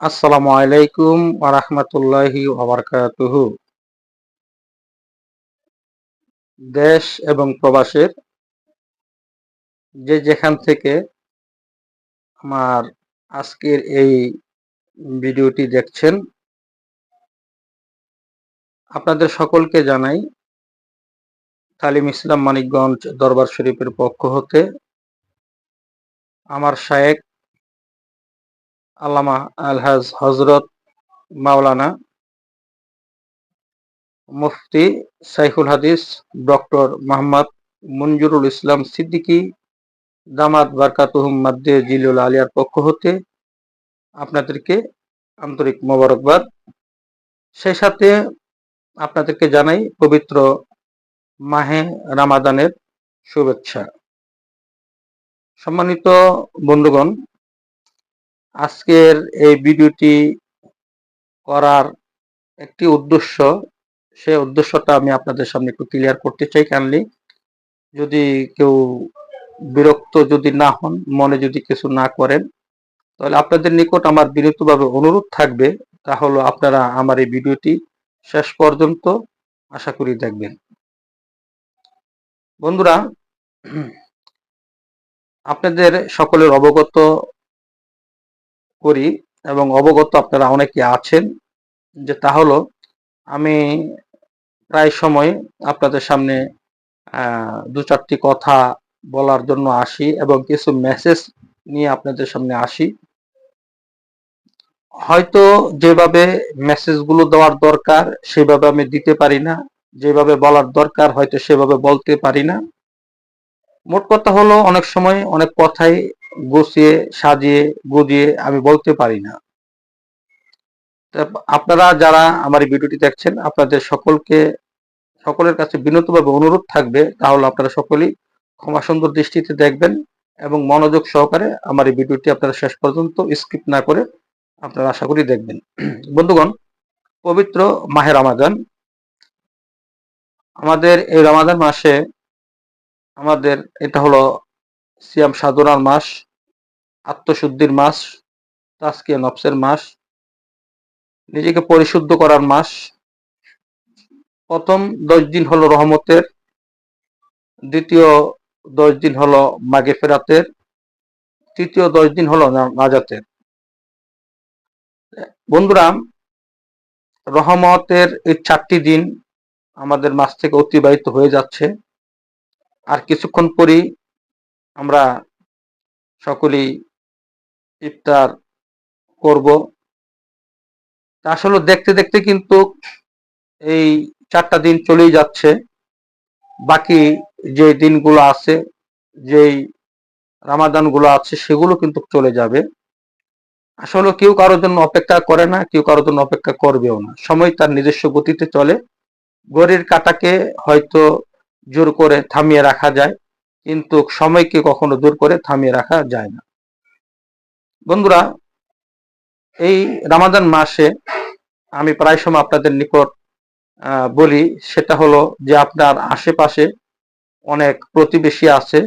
আসসালামু আলাইকুম ওরহমতুল্লাহি ওবরকাতুহু দেশ এবং প্রবাসের যে যেখান থেকে আমার আজকের এই ভিডিওটি দেখছেন, আপনাদের সকলকে জানাই তালিম ইসলাম মানিকগঞ্জ দরবার শরীফের পক্ষ হতে আমার শায়েক আল্লামা আলহাজ হজরত মাওলানা মুফতি সাইফুল হাদিস, ডক্টর মোহাম্মদ মঞ্জুরুল ইসলাম সিদ্দিকী দামাত বারকাতুহুম মাদ্দে জিলুল আলিয়ার পক্ষ হতে আপনাদেরকে আন্তরিক মোবারকবাদ। সেই সাথে আপনাদেরকে জানাই পবিত্র মাহে রামাদানের শুভেচ্ছা। সম্মানিত বন্ধুগণ আজকের এই ভিডিওটি করার একটি উদ্দেশ্য, সে উদ্দেশ্যটা আমি আপনাদের সামনে একটু ক্লিয়ার করতে চাই কাইন্ডলি যদি কেউ বিরক্ত যদি না হন, মনে যদি কিছু না করেন, তাহলে আপনাদের নিকট আমার বিরতভাবে অনুরোধ থাকবে তাহলে আপনারা আমার এই ভিডিওটি শেষ পর্যন্ত আশা করি দেখবেন। বন্ধুরা, আপনাদের সকলের অবগত করি এবং অবগত আপনারা অনেকে আছেন যে তা হলো, আমি প্রায় সময় আপনাদের সামনে দু চারটি কথা বলার জন্য আসি এবং কিছু মেসেজ নিয়ে আপনাদের সামনে আসি। হয়তো যেভাবে মেসেজগুলো দেওয়ার দরকার সেভাবে আমি দিতে পারি না, যেভাবে বলার দরকার হয়তো সেভাবে বলতে পারি না। মোট কথা হলো, অনেক সময় অনেক কথাই গুছিয়ে, সাজিয়ে, গুজিয়ে আমি বলতে পারি না। আপনারা যারা আমার এই ভিডিওটি দেখছেন, আপনাদের সকলকে, সকলের কাছে বিনতভাবে অনুরোধ থাকবে, তাহলে আপনারা সকলেই ক্ষমা সুন্দর দৃষ্টিতে দেখবেন এবং মনোযোগ সহকারে আমার এই ভিডিওটি আপনারা শেষ পর্যন্ত স্কিপ না করে আপনারা আশা করি দেখবেন। বন্ধুগণ, পবিত্র মাহে রামাজান আমাদের এই রামাজান মাসে আমাদের এটা হলো সিয়াম সাধনার মাস। আত্মশুদ্ধির মাস তাস্কিয়া নফসের মাস, নিজেকে পরিশুদ্ধ করার মাস। প্রথম দশ দিন হলো রহমতের, দ্বিতীয় দশ দিন হলো মাগে ফেরাতের, তৃতীয় দশ দিন হলো নাজাতের। বন্ধুরা, রহমতের এই চারটি দিন আমাদের মাস থেকে অতিবাহিত হয়ে যাচ্ছে। আর কিছুক্ষণ পরই আমরা সকলেই ইফতার করব। আসলে দেখতে দেখতে কিন্তু এই চারটা দিন চলেই যাচ্ছে। বাকি যে দিনগুলো আছে, যেই রামাদানগুলো আছে, সেগুলো কিন্তু চলে যাবে। আসলে কেউ কারোর জন্য অপেক্ষা করে না, কেউ কারোর জন্য অপেক্ষা করবেও না। সময় তার নিজস্ব গতিতে চলে। গড়ির কাটাকে হয়তো জোর করে থামিয়ে রাখা যায়, কিন্তু সময়কে কখনো জোর করে থামিয়ে রাখা যায় না। বন্ধুরা, এই রামাদান মাসে আমি প্রায় সময় আপনাদের নিকট বলি, সেটা হলো যে আপনার আশেপাশে অনেক প্রতিবেশী আছে,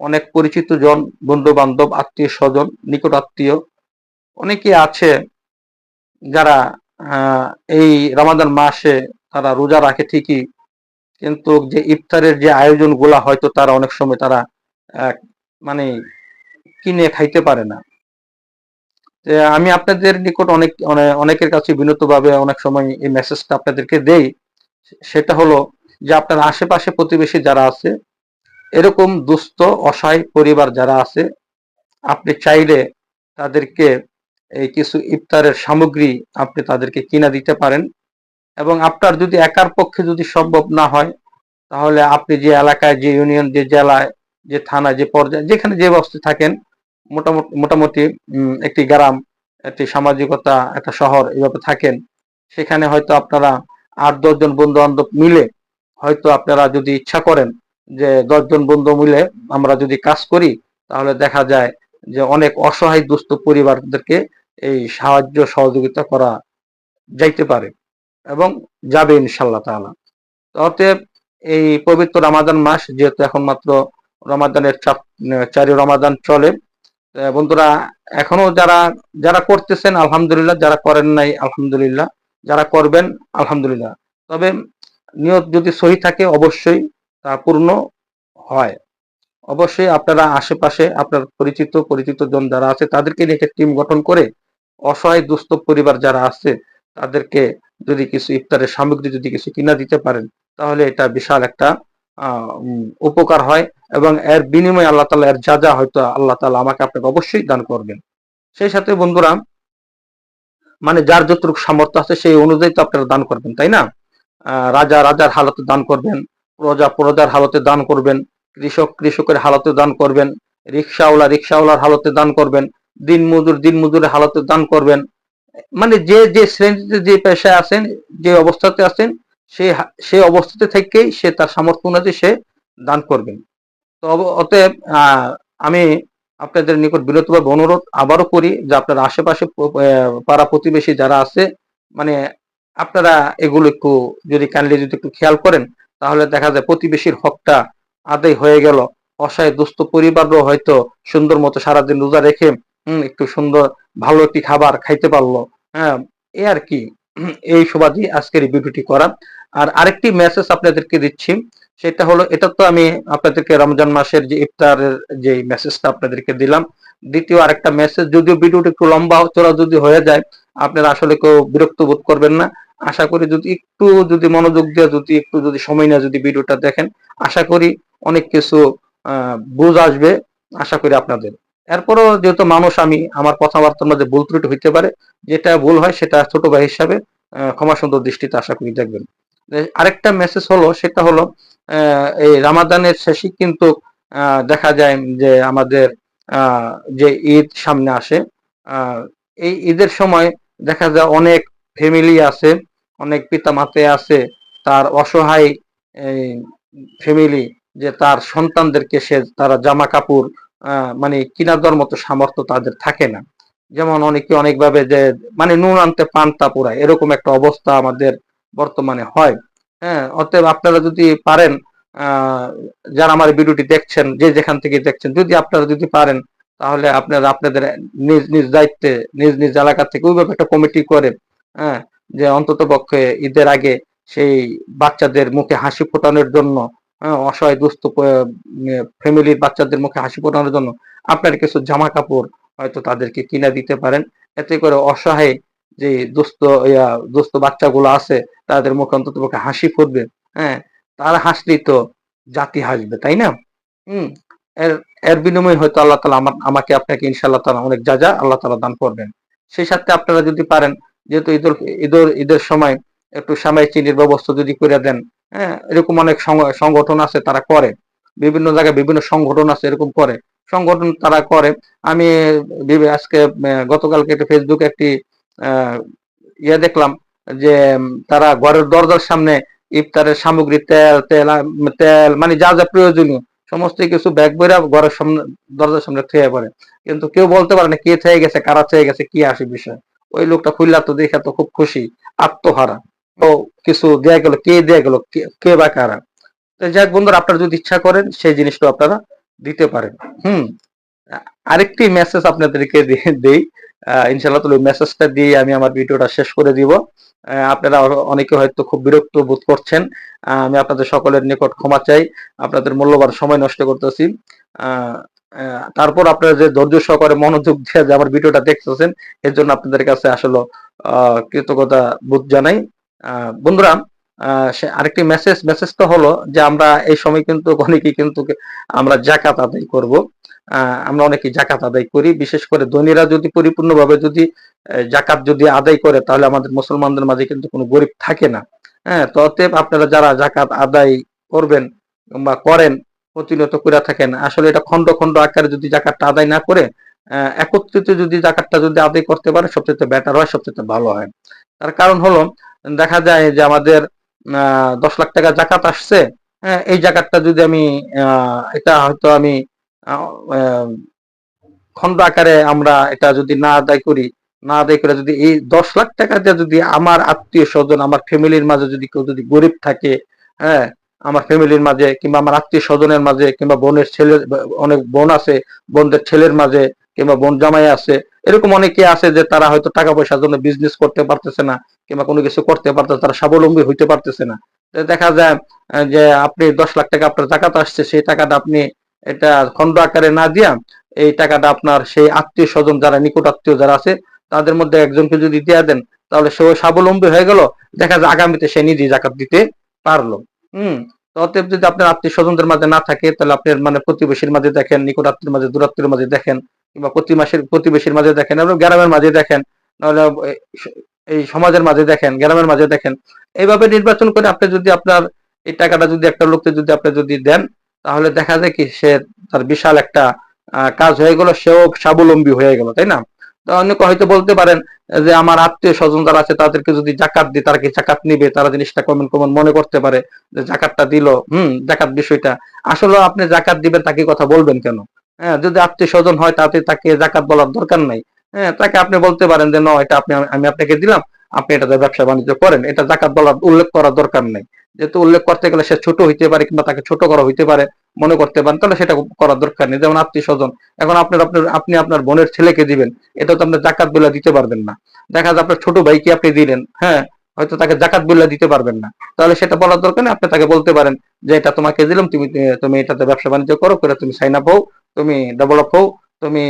অনেক পরিচিত জন বন্ধু বান্ধব আত্মীয় স্বজন নিকট আত্মীয় অনেকে আছে যারা এই রামাদান মাসে তারা রোজা রাখে ঠিকই, কিন্তু যে ইফতারের যে আয়োজনগুলা হয়তো তারা অনেক সময় তারা মানে কিনে খাইতে পারে না। আমি আপনাদের নিকট অনেক অনেকের কাছে বিনতভাবে অনেক সময় এই মেসেজটা আপনাদেরকে দেই। সেটা হলো যে আপনার আশেপাশে প্রতিবেশী যারা আছে, এরকম দুস্থ, অসহায় পরিবার যারা আছে, আপনি চাইলে তাদেরকে এই কিছু ইফতারের সামগ্রী আপনি তাদেরকে কিনা দিতে পারেন। এবং আপনার যদি একার পক্ষে যদি সম্ভব না হয়, তাহলে আপনি যে এলাকায়, যে ইউনিয়ন, যে জেলায়, যে থানা যে পর্যায়ে, যেখানে যে অবস্থায় থাকেন মোটামুটি মোটামুটি একটি গ্রাম, একটি সামাজিকতা, একটা শহর এভাবে থাকেন। সেখানে হয়তো আপনারা আট দশজন বন্ধু বান্ধব মিলে হয়তো আপনারা যদি ইচ্ছা করেন যে দশজন বন্ধু মিলে আমরা যদি কাজ করি, তাহলে দেখা যায় যে অনেক অসহায় দুস্থ পরিবারদেরকে এই সাহায্য, সহযোগিতা করা যাইতে পারে এবং যাবে ইনশাল্লাহ তাহলে অতএব এই পবিত্র রামাদান মাস, যেহেতু এখন মাত্র রমাদানের চারি রমাদান চলে বন্ধুরা, এখনও যারা যারা করতেছেন, আলহামদুলিল্লাহ, যারা করেন নাই, আলহামদুলিল্লাহ, যারা করবেন, আলহামদুলিল্লাহ। তবে নিয়ত যদি সহি থাকে, অবশ্যই তা পূর্ণ হয়। অবশ্যই আপনারা আশেপাশে, আপনার পরিচিত পরিচিত জন যারা আছে, তাদেরকে নিয়ে একটা টিম গঠন করে অসহায়, দুস্থ পরিবার যারা আছে, তাদেরকে যদি কিছু ইফতারের সামগ্রী যদি কিছু কিনা দিতে পারেন, তাহলে এটা বিশাল একটা উপকার হয় এবং এর বিনিময়ে আল্লাহ তালা এর যা যা হয়তো আল্লাহ তালা আমাকে আপনাকে অবশ্যই দান করবেন। সেই সাথে বন্ধুরা মানে যার যতটুকু সামর্থ্য আছে সেই অনুযায়ী তো আপনারা দান করবেন, তাই না? রাজা, রাজার হালতে দান করবেন, প্রজা প্রজার হালতে দান করবেন, কৃষক, কৃষকের হালতে দান করবেন, রিক্সাওয়ালা, রিক্সাওয়ালার হালতে দান করবেন, দিন মজুর, দিন মজুরের হালতে দান করবেন। মানে যে যে শ্রেণীতে যে পেশায় আছেন, যে অবস্থাতে আছেন সে সেই অবস্থাতে থেকেই সে তার সামর্থ্য অনুযায়ী সে দান করবেন। তো অতএব আমি আপনাদের নিকট বিরতভাবে অনুরোধ আবারও করি যে আপনার আশেপাশে পাড়া প্রতিবেশী যারা আছে মানে আপনারা এগুলো একটু যদি কাইন্ডলি যদি একটু খেয়াল করেন, তাহলে দেখা যায় প্রতিবেশীর হকটা আদায় হয়ে গেল। অসহায় দুস্থ পরিবারও হয়তো সুন্দর মতো সারাদিন রোজা রেখে একটু সুন্দর ভালো একটি খাবার খাইতে পারল। হ্যাঁ এই আর কি। এই সুবাদই আজকের ভিডিওটি করা আর আরেকটি মেসেজ আপনাদেরকে দিচ্ছি সেটা হলো এটা তো আমি আপনাদেরকে রমজান মাসের যে ইফতারের যে মেসেজটা আপনাদেরকে দিলাম। দ্বিতীয় আরেকটা মেসেজ যদিও ভিডিওটা একটু লম্বা চড়া যদি হয়ে যায় আপনারা আসলে কেউ বিরক্ত বোধ করবেন না। আশা করি যদি একটু যদি মনোযোগ দিয়ে যদি একটু যদি সময় নিয়ে যদি ভিডিওটা দেখেন আশা করি অনেক কিছু আহ, বুঝ আসবে। আশা করি আপনাদের এরপরও যেহেতু মানুষ, আমি আমার কথাবার্তার মধ্যে ভুল ত্রুটি হইতে পারে, যেটা ভুল হয় সেটা ছোট ভাই হিসাবে ক্ষমা সুন্দর দৃষ্টিতে আশা করি দেখবেন। আরেকটা মেসেজ হলো, সেটা হলো এই রামাদানের শেষে কিন্তু দেখা যায় যে আমাদের যে ঈদ সামনে আসে এই ঈদের সময় দেখা যায় অনেক ফ্যামিলি আছে, অনেক পিতা মাতে আছে, তার অসহায় ফ্যামিলি যে তার সন্তানদেরকে সে, তারা জামা কাপড় মানে কিনা দেওয়ার মতো সামর্থ্য তাদের থাকে না। যেমন অনেকে অনেকভাবে যে মানে নুন আনতে পান্তা পোড়ায়, এরকম একটা অবস্থা আমাদের বর্তমানে হয়। হ্যাঁ অতএব আপনারা যদি পারেন যারা আমার ভিডিওটি দেখছেন, যে যেখান থেকে দেখছেন, যদি আপনারা যদি পারেন, তাহলে আপনারা আপনাদের নিজ নিজ দায়িত্বে, নিজ নিজ এলাকা থেকে ওইভাবে একটা কমিটি করে হ্যাঁ যে অন্তত পক্ষে ঈদের আগে সেই বাচ্চাদের মুখে হাসি ফোটানোর জন্য অসহায় দুস্থ ফ্যামিলির বাচ্চাদের মুখে হাসি ফোটানোর জন্য আপনার কিছু জামা কাপড় হয়তো তাদেরকে কিনে দিতে পারেন। এতে করে অসহায় যে দুস্থ, ইয়া, দুস্থ বাচ্চাগুলো আছে, তাদের মুখে অন্তত পক্ষে হাসি ফুটবে। হ্যাঁ তারা হাসলেই তো জাতি হাসবে, তাই না? হম, এর এর বিনিময়ে হয়তো আল্লাহ তালা আমার, আমাকে, আপনাকে ইনশাআল্লাহ তালা অনেক যা যা আল্লাহ তালা দান করবেন। সেই সাথে আপনারা যদি পারেন, যেহেতু ঈদুল ঈদের ঈদের সময় একটু সামাই চিনির ব্যবস্থা যদি করে দেন হ্যাঁ এরকম অনেক সংগঠন আছে তারা করে। বিভিন্ন জায়গায় বিভিন্ন সংগঠন আছে এরকম করে। সংগঠন তারা করে। আমি আজকে গতকালকে একটা ফেসবুকে একটি ইয়ে দেখলাম যে তারা ঘরের দরজার সামনে ইফতারের সামগ্রী, তেল তেল তেল মানে যা যা প্রয়োজনীয়, সমস্ত কিছু ব্যাগ বইরা ঘরের সামনে, দরজার সামনে থেয়ে পড়ে। কিন্তু কেউ বলতে পারে না কে থেকে গেছে, কারা থেকে গেছে, কি আসে বিষয়। ওই লোকটা খুললা তো দেখে তো খুব খুশি, আত্মহারা। কিছু দেয়া গেল কে দেয়া গেল কে- বা কারা? তো যাক বন্ধুরা আপনারা যদি ইচ্ছা করেন সেই জিনিসটা আপনারা দিতে পারেন। হুম আরেকটি মেসেজ আপনাদেরকে দেই। আহ, ইনশাআল্লাহ তাহলে মেসেজটা দিয়ে আমি আমার ভিডিওটা শেষ করে দিব। আপনারা অনেকে হয়তো খুব বিরক্ত বোধ করছেন। আমি আপনাদের সকলের নিকট ক্ষমা চাই। আপনাদের মূল্যবান সময় নষ্ট করতেছি। তারপর আপনারা যে ধৈর্য সহকারে মনোযোগ দিয়ে যে আমার ভিডিওটা দেখতেছেন এর জন্য আপনাদের কাছে আসলে কৃতজ্ঞতা বোধ জানাই। বন্ধুরা আরেকটি মেসেজ মেসেজটা হলো যে আমরা এই সময় কিন্তু অনেকেই কিন্তু আমরা জাকাত আদায় করব। আমরা অনেকে জাকাত আদায় করি। বিশেষ করে ধনীরা যদি পরিপূর্ণভাবে যদি জাকাত যদি আদায় করে, তাহলে আমাদের মুসলমানদের মাঝে কিন্তু কোনো গরিব থাকে না। হ্যাঁ তো আপনারা যারা জাকাত আদায় করবেন বা করেন, প্রতিনিয়ত করে থাকেন, আসলে এটা খন্ড খন্ড আকারে যদি জাকাতটা আদায় না করে একত্রিত যদি জাকাতটা যদি আদায় করতে পারে, সবচেয়ে বেটার হয়, সবচেয়ে ভালো হয়। তার কারণ হলো, দেখা যায় যে আমাদের দশ লাখ টাকা জাকাত আসছে হ্যাঁ এই জাকাতটা যদি আমি এটা হয়তো আমি খন্ড আকারে আমরা এটা যদি না আদায় করি, না আদায় করে যদি এই দশ লাখ টাকা দিয়ে যদি আমার আত্মীয় স্বজন, আমার ফ্যামিলির মাঝে যদি কেউ যদি গরিব থাকে হ্যাঁ আমার ফ্যামিলির মাঝে কিংবা আমার আত্মীয় স্বজনের মাঝে কিংবা বোনের ছেলে, অনেক বোন আছে, বোনদের ছেলের মাঝে কিংবা বোন জামাই আছে, এরকম অনেকে আছে যে তারা হয়তো টাকা পয়সার জন্য বিজনেস করতে পারতেছে না, কিংবা কোনো কিছু করতে পারতেছে তারা স্বাবলম্বী হইতে পারতেছে না। দেখা যায় যে আপনি দশ লাখ টাকা আপনার টাকাতে আসছে, সেই টাকাটা আপনি এটা খন্ড আকারে না দিয়া এই টাকাটা আপনার সেই আত্মীয় স্বজন যারা, নিকট আত্মীয় যারা আছে, তাদের মধ্যে একজনকে যদি দিয়ে দেন, তাহলে সে স্বাবলম্বী হয়ে গেল। দেখা যায় আগামীতে সে নিজেই জাকাত দিতে পারল। হম অতএব যদি আপনার আত্মীয় স্বজনদের মাঝে না থাকে, তাহলে আপনার মানে প্রতিবেশীর মাঝে দেখেন, নিকট আত্মীয় মাঝে দূরাত্মীয় মাঝে দেখেন। কিংবা প্রতি মাসের, প্রতিবেশীর মাঝে দেখেন, এবং গ্রামের মাঝে দেখেন, নাহলে এই- সমাজের মাঝে দেখেন, গ্রামের মাঝে দেখেন। এইভাবে নির্বাচন করে আপনি যদি আপনার এই টাকাটা যদি একটা লোককে যদি আপনি যদি দেন, তাহলে দেখা যায় কি, সে তার বিশাল একটা কাজ হয়ে গেল, সেও স্বাবলম্বী হয়ে গেল, তাই না? তো অনেকে হয়তো বলতে পারেন যে আমার আত্মীয় স্বজন যারা আছে, তাদেরকে যদি জাকাত দিই তারা কি জাকাত নিবে? তারা জিনিসটা কমন কমন মনে করতে পারে যে জাকাতটা দিল, হুম, জাকাত বিষয়টা। আসলে আপনি জাকাত দিবেন, তাকে কথা বলবেন কেন? হ্যাঁ যদি আত্মীয় স্বজন হয় তাতে তাকে জাকাত বলার দরকার নাই। হ্যাঁ তাকে আপনি বলতে পারেন যে, ন, এটা আপনি, আমি আপনাকে দিলাম, আপনি এটাতে ব্যবসা বাণিজ্য করেন। এটা জাকাত বলার উল্লেখ করার দরকার নাই। যেহেতু উল্লেখ করতে গেলে সে ছোট হইতে পারে কিংবা তাকে ছোট করা হইতে পারে, মনে করতে পারেন, তাহলে সেটা করার দরকার নেই। যেমন আত্মীয় স্বজন এখন আপনার আপনার, আপনি আপনার বোনের ছেলেকে দিবেন, এটা তো আপনি জাকাত বেলা দিতে পারবেন না। দেখা যায় আপনার ছোট ভাইকে আপনি দিলেন হ্যাঁ হয়তো তাকে জাকাত বেলা দিতে পারবেন না। তাহলে সেটা বলার দরকার নেই, আপনি তাকে বলতে পারেন যে, এটা তোমাকে দিলাম, তুমি তুমি এটাতে ব্যবসা বাণিজ্য করো, করে তুমি সাইন আপ হও। তুমি ডেভেলপ হও, তুমি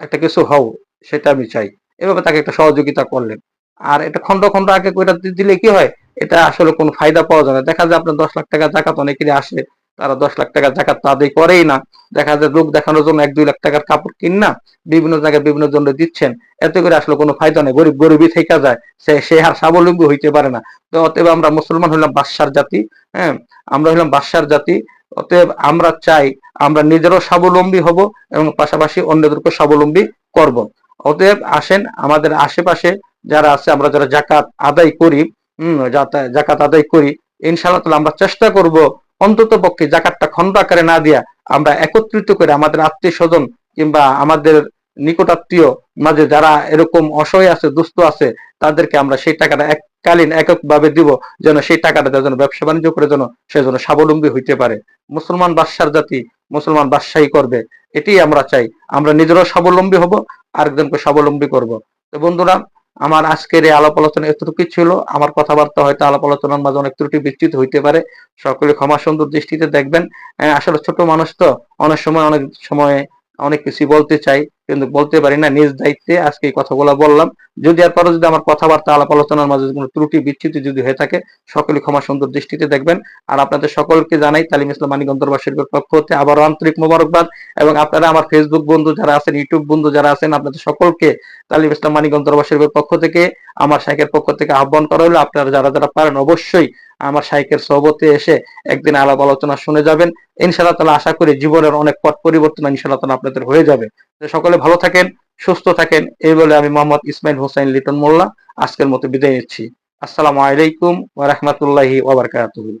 একটা কিছু হও, সেটা আমি চাই। এভাবে তাকে একটা সহযোগিতা করলেন। আর এটা খন্ড খন্ড আগে দিলে কি হয়, এটা আসলে কোনো ফায়দা পাওয়া যায় না। দেখা যায় আপনার দশ লাখ টাকা জাকাত অনেকেরই আসে, তারা দশ লাখ টাকা জাকাত তো আদায় করেই না। দেখা যায় লোক দেখানোর জন্য এক, দুই লাখ টাকার কাপড় কিন না, বিভিন্ন জায়গায় বিভিন্ন জন্য দিচ্ছেন। এতে করে আসলে কোনো ফায়দা নেই। গরিব গরিবই থেকে যায়, সে সে আর স্বাবলম্বী হইতে পারে না। তো অতএব আমরা মুসলমান হইলাম বাদশার জাতি হ্যাঁ? আমরা হইলাম বাদশার জাতি। অতএব আমরা চাই আমরা নিজেরও স্বাবলম্বী হব এবং পাশাপাশি অন্যদেরকে স্বাবলম্বী করব। অতএব আসেন আমাদের আশেপাশে যারা আছে, আমরা যারা জাকাত আদায় করি হম জাকাত আদায় করি, ইনশাআল্লাহ তাআলা আমরা চেষ্টা করব অন্তত পক্ষে জাকাতটা খন্ড আকারে না দিয়া আমরা একত্রিত করে আমাদের আত্মীয় স্বজন কিংবা আমাদের নিকটাত্মীয় মাঝে যারা এরকম অসহায় আছে, দুস্থ আছে, তাদেরকে আমরা সেই টাকাটা এককালীন এককভাবে দিব যেন সেই টাকাটা যেন ব্যবসা বাণিজ্য করে যেন সে যেন স্বাবলম্বী হইতে পারে। মুসলমান বাদশার জাতি মুসলমান বাদশাহী করবে এটাই আমরা চাই। আমরা নিজেরাও স্বাবলম্বী হব আরেকজনকে স্বাবলম্বী করব। তো বন্ধুরা আমার আজকের এই আলাপ আলোচনা এতটুকুই ছিল। আমার কথাবার্তা হয়তো আলাপ আলোচনার মাঝে অনেক ত্রুটি বিস্তৃত হইতে পারে। সকলে ক্ষমা সুন্দর দৃষ্টিতে দেখবেন। আহ, আসলে ছোট মানুষ তো অনেক সময় অনেক সময় অনেক কিছু বলতে চাই, কিন্তু বলতে পারি না, নিজ দায়িত্বে আজকে এই কথাগুলো বললাম। যদি আর পরে যদি আমার কথাবার্তা, আলাপ আলোচনার মাঝে কোনো ত্রুটি বিচ্ছুতি যদি হয়ে থাকে, সকলে ক্ষমা সুন্দর দৃষ্টিতে দেখবেন। আর আপনাদের সকলকে জানাই, তালিম ইসলাম মানিকগঞ্জ দরবার পক্ষ হতে আবারও আন্তরিক মোবারকবাদ। এবং আপনারা আমার ফেসবুক বন্ধু যারা আছেন ইউটিউব বন্ধু যারা আছেন, আপনাদের সকলকে তালিম ইসলাম মানিকগঞ্জ দরবার পক্ষ থেকে, আমার শাইকের পক্ষ থেকে আহ্বান করা হলো। আপনারা যারা যারা পারেন, অবশ্যই আমার শাইকের সহবতে এসে একদিন আলাপ আলোচনা শুনে যাবেন। ইনশাল্লাহ তালা আশা করি জীবনের অনেক পথ পরিবর্তন ইনশাআল্লাহ তালা আপনাদের হয়ে যাবে। সকলে ভালো থাকেন, সুস্থ থাকেন, এই বলে আমি মোহাম্মদ ইসমাইল হোসেন লিটন মোল্লা আজকের মতো বিদায় নিচ্ছি। আসসালামু আলাইকুম ওয়া রাহমাতুল্লাহি ওয়া বারাকাতুহু।